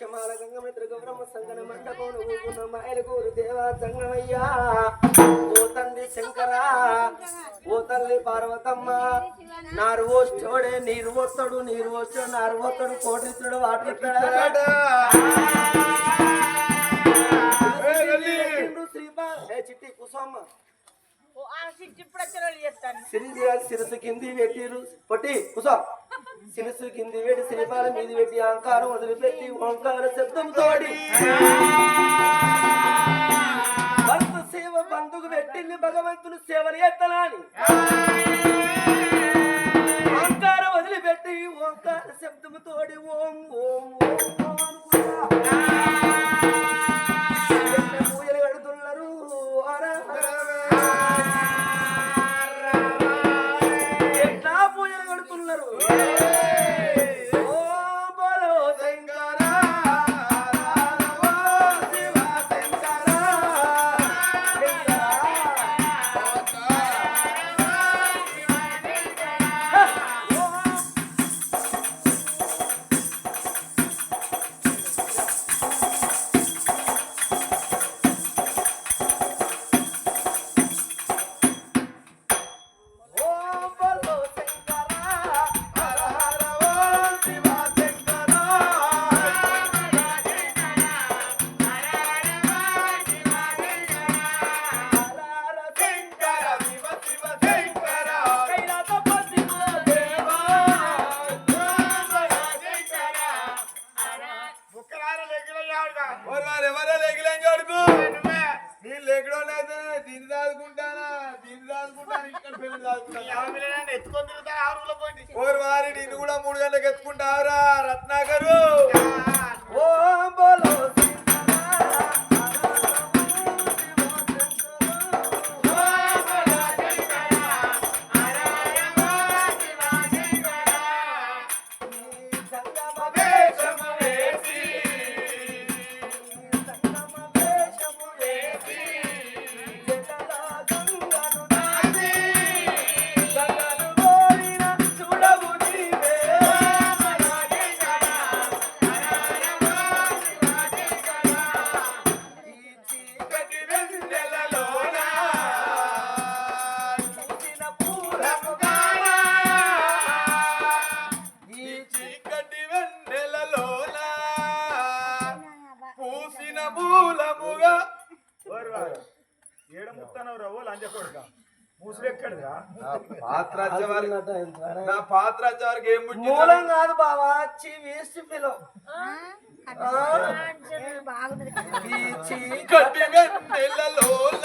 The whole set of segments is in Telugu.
క్షమాల గంగమిత్ర గౌరమ్మ సంగన మండపం ఊగున్న మాయలకూరు దేవా సంగమయ్యా. ఓ తండ్రి శంకర ఓ తల్లి పార్వతమ్మ నారు పోస్తాడే నీరు పోస్తాడు నీరు పోస్తాడు నారు పోస్తాడు కోటిస్తాడు వాటర్ ఇస్తాడు శ్రీపా చిట్టి కుసమ్మ. ఓ ఆ కింది పెట్టిరు. పొట్టి కుసా. శిరస్సు కింది పెట్టి శ్రీపాల మీది పెట్టి అహంకారం వదిలిపెట్టి ఓంకార శబ్దం తోడి భర్త సేవ బంధుకు పెట్టింది భగవంతుని సేవని ఎత్తనాని ఓంకారం వదిలిపెట్టి ఓంకార శబ్దము తోడి ఓం ఓం ఓం ఓం అనుకుంటా. వరకు- నా వరకు ఏం మూలం కాదు బావా చి వేస్ట్ పిలో ఈ చీకటి చీకటి వెన్నెలలోన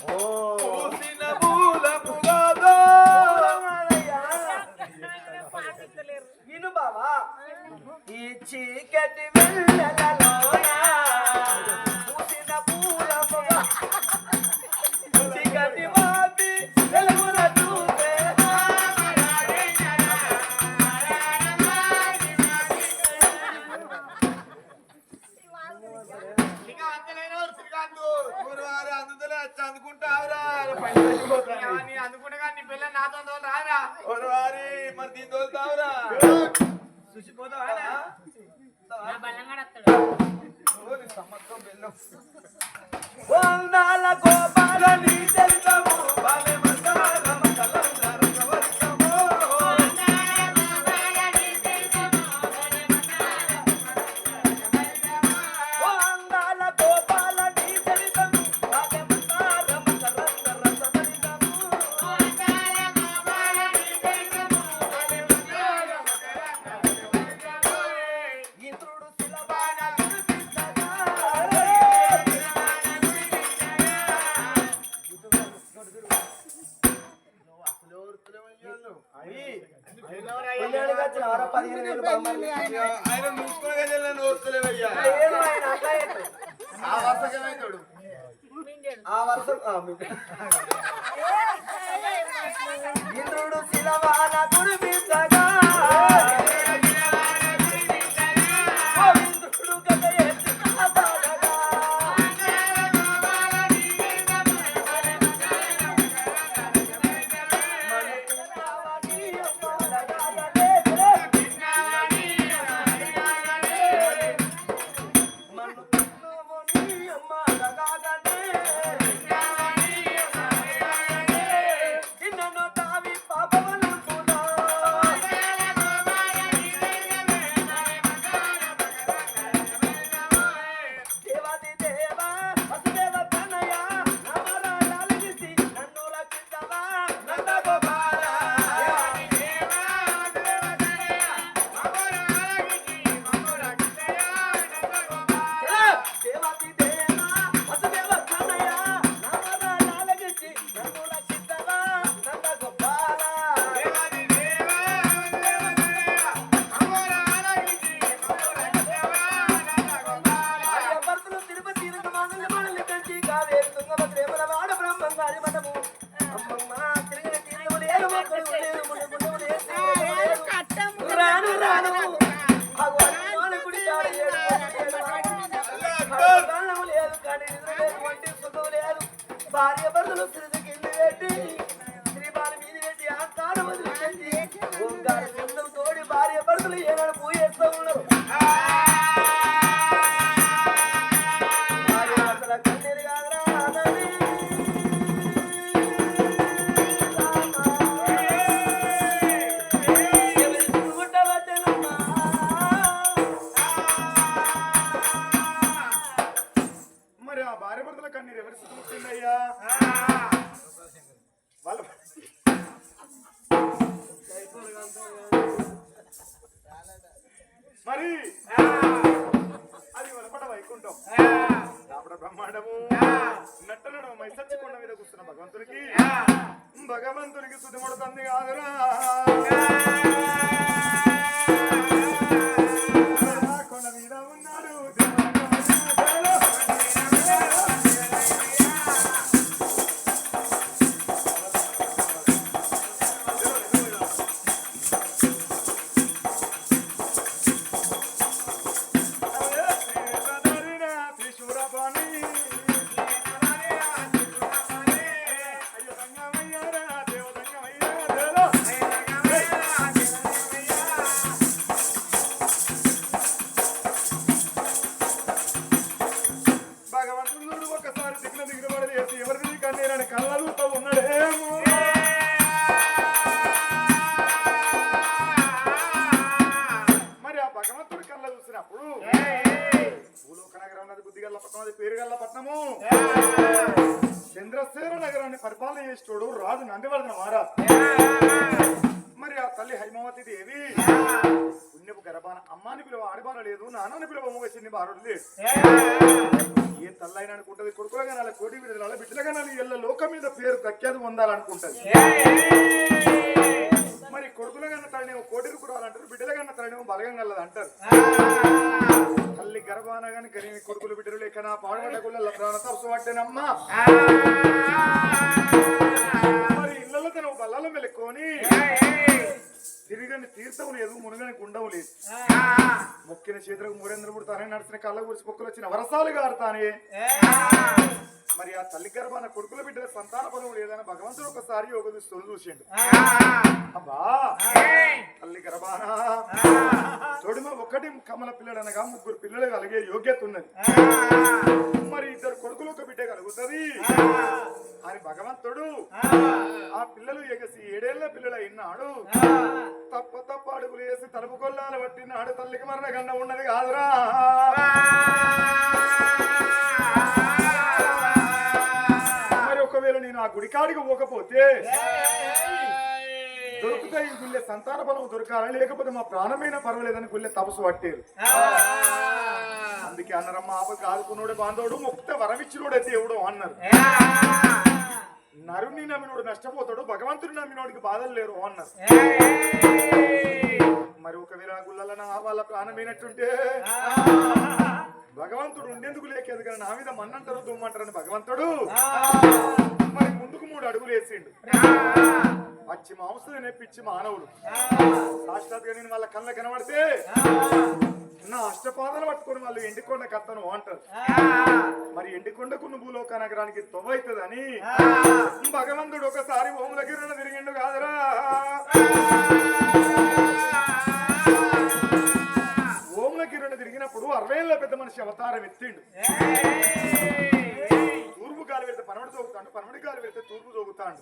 పూసిన మూలముగా విను బావా ఈ చీకటి వెన్నెలలోన నీ అందుకుంటగా నీ పిల్ల నాతో రారా? మరి దీని తోలుతావురా? చూసిపోతావా బెల్లం వందాల గోపాల నీ తెలుసము పెళ్ళాడికి వచ్చిన ఆరో పదిహేను వేలు బొమ్మలు. ఆయన. ఆ వర్షకమైతాడు ఆ వర్షం ఇంద్రుడు శిలవాన ఏరుతుందో మరి ఆ భార్య భర్తల కన్నీరు ఎవరి సుఖముట్టిందయ్యా వాళ్ళ మరి అది వలపడ వైకుంఠం. రాబడ బ్రహ్మాండము. నట్టనడం మైసచ్చికొండ మీద కూర్చున్న భగవంతునికి భగవంతునికి సుధిముడుతుంది కాదురా. పిలువ మూగసింది బారుడు లేదు ఏ తల్లైనా అనుకుంటది కొడుకులు కనాలి కోటి విడుదల బిడ్డలు కనాలి ఎల్ల లోకం మీద పేరు ప్రఖ్యాతి పొందాలనుకుంటది మరి కొడుకుల కన్నా తల్లినేమో కోటి కురాలంటారు బిడ్డల కన్నా తల్లినేమో బలగం కలదు అంటారు తల్లి గర్భాన గాని కనీ కొడుకులు బిడ్డలు లేక నా ప్రాణ పట్టేనమ్మా. మరి ఇళ్ళలో తన బల్లలో మెలుక్కొని తిరిగని తీర్థం లేదు మునగని గుండవు లేదు మొక్కిన చేతులకు మూడేంద్ర పుడతానే నడిచిన కళ్ళ గురిసి పొక్కులు వచ్చిన వరసాలు గారుతానే. మరి ఆ తల్లి గర్భాన కొడుకుల బిడ్డల సంతాన పదం లేదని భగవంతుడు ఒకసారి యోగ దుస్తులు చూసిండు. అబ్బా తల్లి గర్భాన తొడిమ ఒకటి కమల పిల్లడు అనగా ముగ్గురు పిల్లలు కలిగే యోగ్యత ఉన్నది. మరి ఇద్దరు కొడుకులు ఒక బిడ్డ కలుగుతుంది. అని భగవంతుడు ఆ. పిల్లలు ఎగసి ఏడేళ్ళ పిల్లలు అయినాడు తప్ప తప్ప అడుగులు వేసి తలుపు కొల్లాలు పట్టినాడు తల్లికి మరణ గన్న ఉన్నది కాదురా. మరి ఒకవేళ నేను ఆ గుడికాడికి పోకపోతే దొరుకుతాయి గుళ్ళె సంతాన బలం దొరకాలని లేకపోతే మా ప్రాణమైన పర్వాలేదని గుళ్ళె తపస్సు పట్టారు అందుకే అన్నారమ్మ ఆపకి ఆదుకున్నోడే బాంధవుడు ముక్త వరమిచ్చినోడే దేవుడు అన్నారు. నరుని నమ్మినోడు నష్టపోతాడు భగవంతుని నమ్మినోడికి బాధలు లేరు అన్నారు మరి ఒకవేళ ఆ గుళ్ళలో నా వాళ్ళ ప్రాణమైనట్టుంటే భగవంతుడు ఉండేందుకు లేకేది కానీ నా మీద మన్నంటారు దుమ్మంటారని భగవంతుడు. మరి ముందుకు మూడు అడుగులు వేసిండు. పచ్చి మాంసం పిచ్చి మానవుడు సాక్షాత్గా నేను వాళ్ళ కళ్ళ కనబడితే నా అష్టపాదాలు పట్టుకొని వాళ్ళు ఎండికొండ కత్తను అంటారు. మరి ఎండికొండకు భూలోక నగరానికి తొవ్వైతుందని భగవంతుడు ఒకసారి ఓముల గిరిన తిరిగిండు కాదురా. అరవై ఏళ్ళ పెద్ద మనిషి అవతారం ఎత్తిండు. తూర్పు గాలి వెళ్తే పనవడి తోగుతాడు పనవడి గాలి వెళ్తే తూర్పు తోగుతాడు.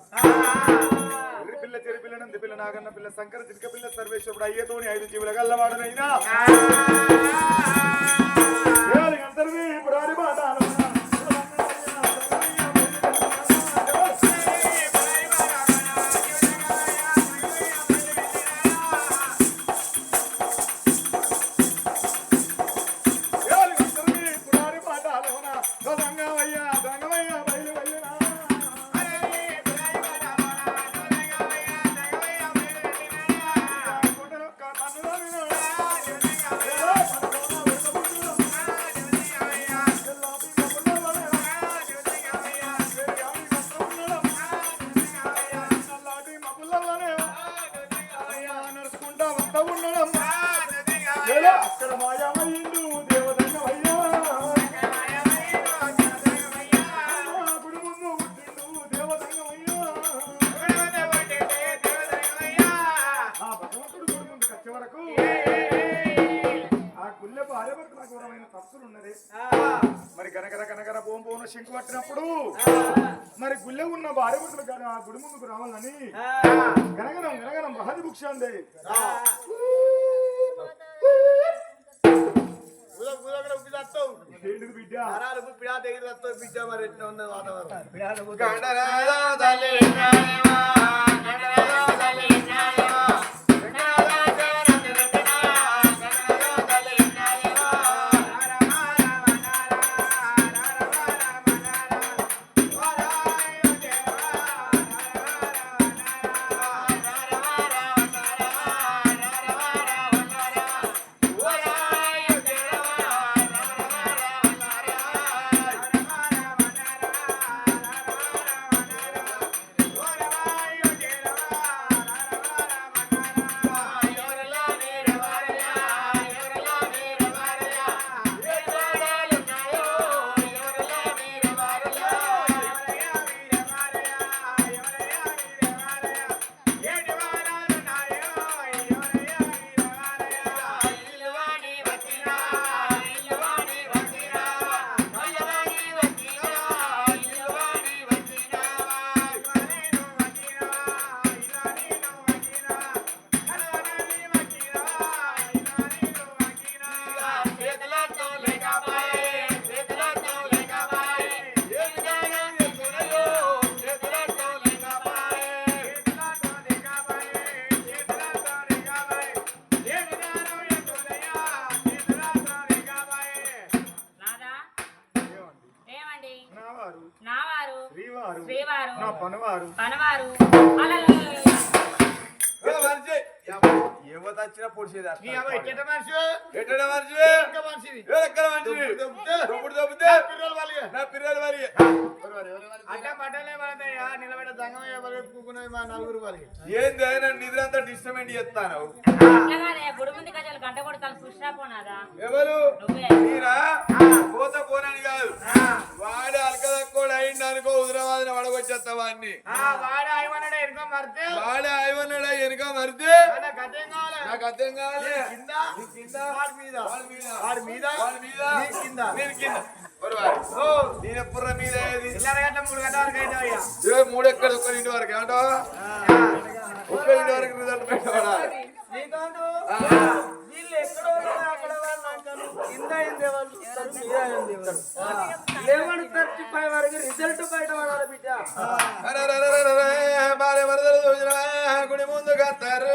ఎర్రి పిల్ల చెరి పిల్ల నంది పిల్ల నాగన్న పిల్ల శంకర జింక పిల్ల సర్వేశ్వరుడు అయ్యేతోని ఐదు జీవుల గల్లవాడనైనా. ఆడి మాట అక్షరమాయమైందు దేవదన్నమయ్యా. గుడి ముందు పుట్టిండు దేవదన్నమయ్యా. ఆ భగవంతుడు గుడి ఆ గుళ్ళె భార్య వరకు నాకు మరి గనగర గనగర బోం బోన శంకు పట్టినప్పుడు మరి గుళ్ళె ఉన్న భార్య వరకు ఆ గుడి ముందుకు రావాలని గనగరం గనగరం మహది భుక్ష అంది. బిడ్డ దగ్గర వస్తావు బిడ్డ మరి ఎట్లా ఉన్నది వాతావరణం యువత వచ్చిన మనిషి? మనిషి? ఎక్కడ ఏ మనిషి? దొబ్బుతే పిల్లలు వాళ్ళే. నా పిల్లలు అట్లా పట్టలే పడతాయా కూకున్నది మా నలుగురు వాళ్ళకి ఏంది నన్ను నిద్ర అంతా డిస్టర్బెంట్ చేస్తాను ఎవరు? పోత పోనని కాదు. వాడు అలకదక్కోడు అయింది అనుకో హుదరాబాద్ వడగొచ్చేస్తా వాడిని వాడ ఆయమన్నాడు వెనుక మరితే నాకు అర్థం కావాలి. నేను ఎప్పుడు మీద మూడు ఎక్కడ ఒక్క ఇంటి వరకు. ఏమంటావా ఒక్క ఇంటి వరకు రిజల్ట్ పెట్టవాడా ఎక్కడో అక్కడ. కింద అయింది ఎవరు చూస్తారు, మీద అయింది ఎవరు. లెవెన్ థర్టీ రిజల్ట్ బయట పడాలి బిడ్డ. భార్య వరదలు చూసిన గుడి ముందు కత్తారు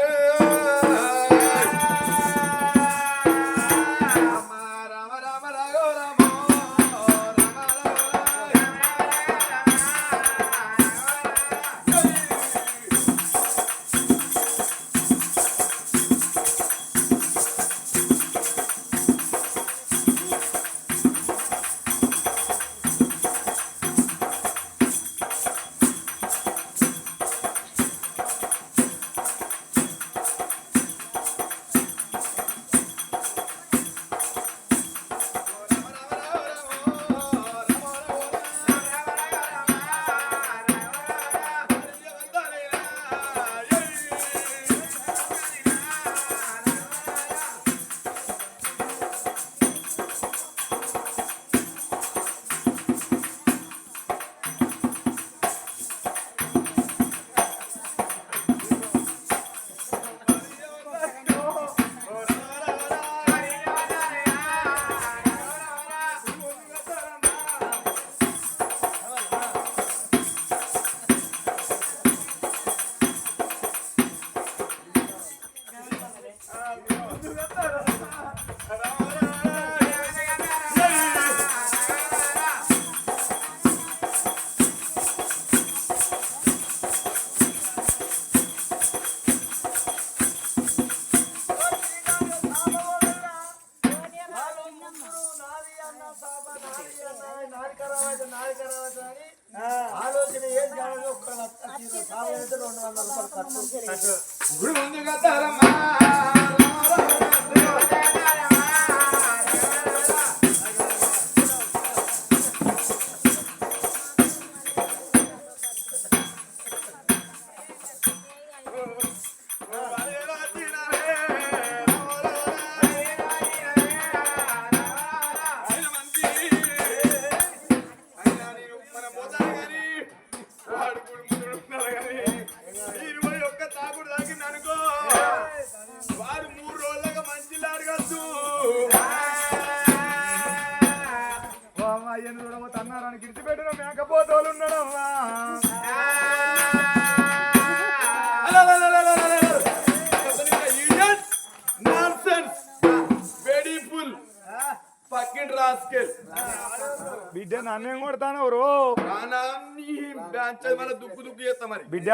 బిడ్డ నన్నేం కొడతాను రో? రానా నీ బ్యాంచ్ మన దుక్కు దుక్కు చేస్తా మరి. బిడ్డ.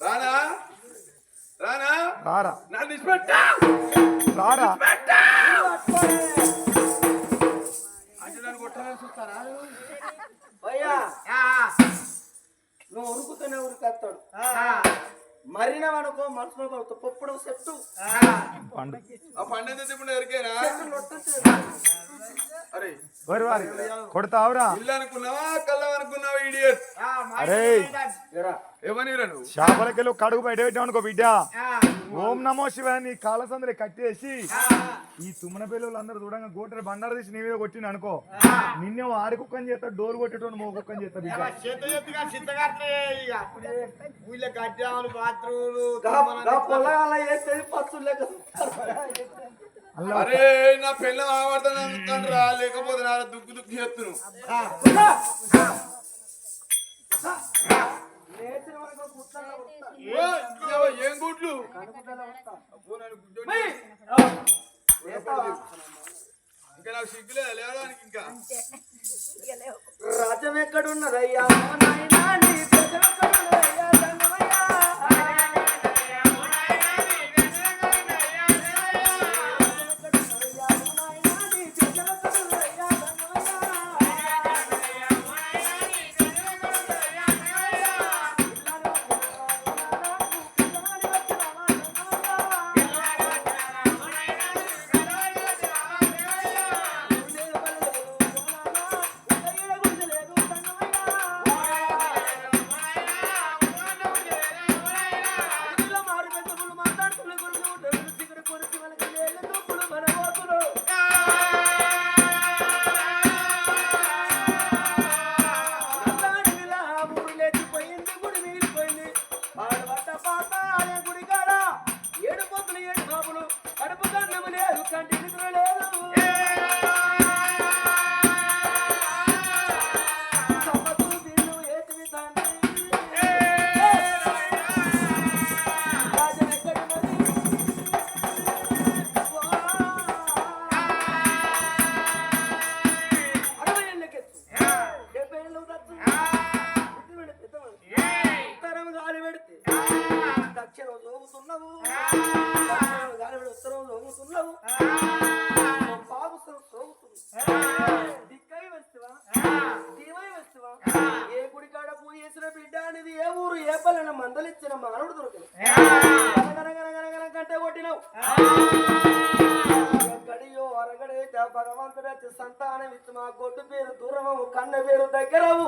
రానా? రానా? రారా. నన్ను ఇచ్చిపెట్టా రారా. అంటే నన్ను కొట్టాలని చూస్తారా? నువ్వు ఉరుకుతూనే ఉరికేస్తాడు. మరినవనుకో మనసులో పడుతుంది పొప్పుడు చెట్టు. పండు. ఆ పండుగ తిప్పుడు ఎరికేనా అరే. కొడతావురా. ఇల్లు అనుకున్నావా కళ్ళం అనుకున్నావా ఇడియట్ అరే. నువ్వు చేపలకెళ్ళి కడుగు బయట పెట్టావు అనుకో బిడ్డ. ఓం నమో శివ నీ కాలసందరి కట్టేసి ఈ తుమ్మన పిల్లలు అందరూ చూడంగా గోటర బండారు తీసి నీ మీద కొట్టిన అనుకో. నిన్నే ఆడి కుక్కని చేస్తా డోర్ కొట్టేటోని మో కుక్కని చేస్తా బిడ్డ. అరే నా పిల్ల రా లేకపోతే నా దుక్కు దుక్కు చేస్తును ఏం గుడ్లు? ఇంకా నాకు సిగ్గులేదు లేవడానికి ఇంకా. రాజ్యం ఎక్కడున్నదయ్యా? నాయనా, నీ దేశం ఎక్కడున్నదయ్యా గడియో కొట్టినావు ఎక్కడియో అరగడైతే భగవంతుడు సంతానం ఇచ్చి మా గొడ్డు పేరు దూరమవు కన్న పేరు దగ్గరవు.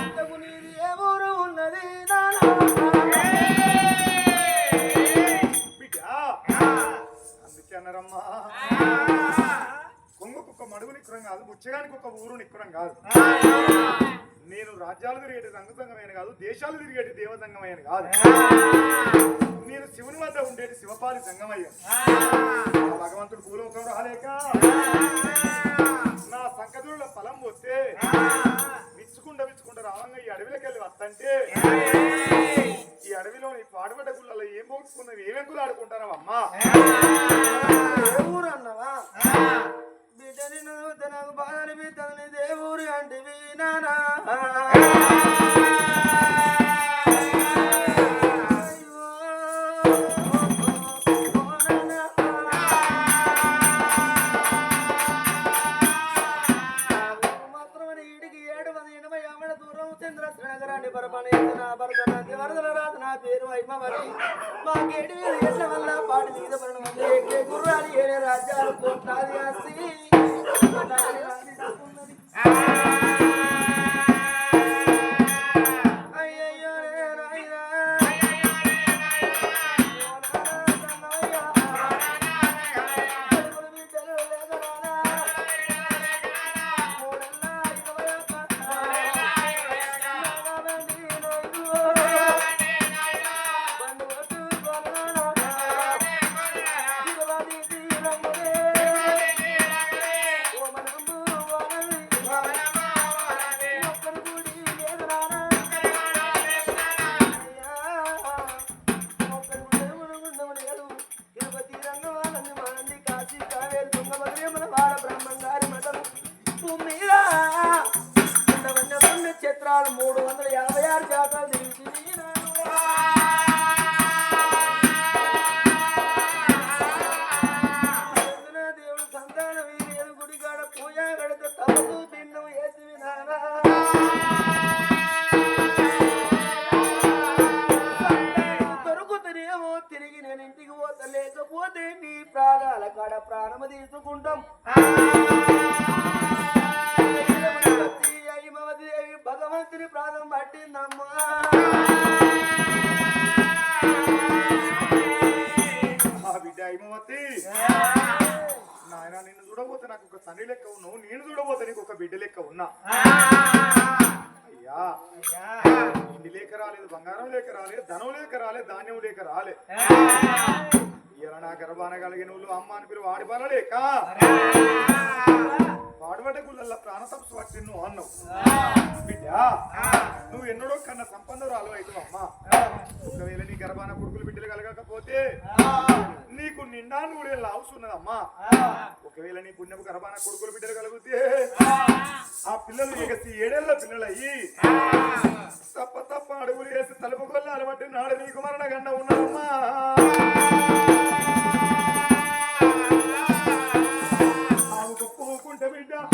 ఇంతకు నీది ఏ ఊరు ఉన్నది నానా? బిడ్డ. కొంగ కుక్క మడుగు నిక్కురం కాదు బుచ్చగానికి ఒక ఊరు నిక్కురం కాదు. నేను రాజ్యాలు తిరిగేటి రంగసంగమైన కాదు దేశాలు తిరిగేటి దేవ సంగమైన కాదు. నేను శివుని వద్ద ఉండేటి శివపాలి సంగమయ్య ఆ. భగవంతుడు భూలోకం రాలేక నా సంకదుల ఫలం వస్తే విచ్చుకుంట విచ్చుకుంట రావంగా ఈ అడవిలోకి వెళ్ళి వస్తంటే ఈ అడవిలోని పాడుబడ్డ గుళ్ళలో ఏం పోసుకున్నవి ఏమేంకులు ఆడుకుంటారా అమ్మా? ఊరు అన్నవా? బిడ్డని నువ్వు నాకు బాధ అనిపిస్తుంది దేవుడు అంటే నానా. శ్రీనగరాన్ని బరపని భరతన వరదల రాత నా పేరు అయిమవరి మా గేడి మీద వల్ల పాడి మీద ఏడే రాజ్యాలు తీసుకుంటాం భగవంతుని ప్రాణం పట్టిందమ్మా. నాయన నిన్ను చూడబోతే నాకు ఒక తండ్రి లెక్క ఉన్నావు నేను చూడబోతే నీకు ఒక బిడ్డ లెక్క ఉన్నా. అయ్యా ఇంటి లేక రాలేదు బంగారం లేక రాలేదు ధనం లేక రాలేదు ధాన్యం లేక రాలే ఇలా నా గర్భాన కలిగిన వాళ్ళు అమ్మ అని పిలువ వాడిపాన లేక? వాడబడ్డ గుళ్ళల్లో ప్రాణ తపస్సు పట్టి నువ్వు అన్నావు. బిడ్డ నువ్వు ఎన్నడో కన్నా సంపన్నురాలు అవుతావు అమ్మా. ఒకవేళ నీ గర్భాన కొడుకులు బిడ్డలు కలగకపోతే నీకు నిండా నూడేళ్ళ అవసరం ఉన్నదమ్మా ఒకవేళ నీ పుణ్యపు గర్భాన కొడుకులు బిడ్డలు కలిగితే ఆ పిల్లలు ఎగసి ఏడేళ్ళ పిల్లలు అయ్యి తప్ప తప్ప అడుగులు వేసి తలుపు కొల్ల అలవాటు నాడు నీకు మరణ గండ ఉన్నదమ్మా. Let me die.